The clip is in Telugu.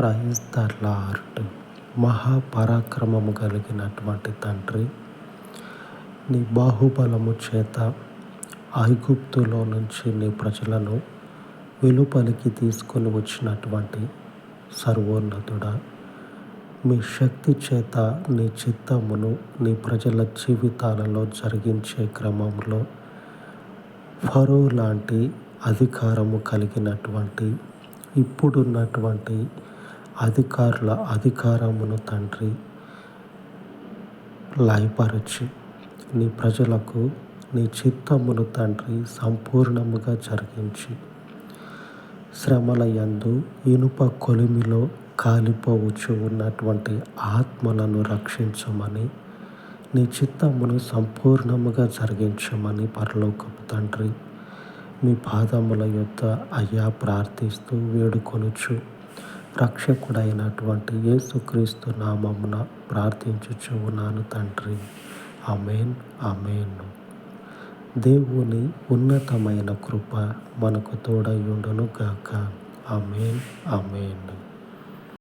ప్రైజ్ ద లార్డ్ మహాపరాక్రమము కలిగినటువంటి తండ్రి నీ బాహుబలము చేత ఐగుప్తులో నుంచి నీ ప్రజలను వెలుపలికి తీసుకొని వచ్చినటువంటి సర్వోన్నతుడ మీ శక్తి చేత నీ చిత్తమును నీ ప్రజల జీవితాలలో జరిగించే క్రమంలో ఫరో లాంటి అధికారము కలిగినటువంటి ఇప్పుడున్నటువంటి అధికారుల అధికారమును తండ్రి లయపరచి. నీ ప్రజలకు నీ చిత్తమును తండ్రి సంపూర్ణముగా జరిగించి. శ్రమల యందు ఇనుప కొలిమిలో కాలిపోవచ్చు ఉన్నటువంటి ఆత్మలను రక్షించమని నీ చిత్తమును సంపూర్ణముగా జరిగించమని పరలోకపు తండ్రి మీ పాదముల యొక్క అయ్యా ప్రార్థిస్తూ వేడుకొనుచు. రక్షకుడైనటువంటి యేసుక్రీస్తు నామమున ప్రార్థించుచు ఉన్నాను తండ్రి. అమేన్ అమేన్ దేవుని ఉన్నతమైన కృప మనకు తోడయుండును గాక అమేన్ అమేన్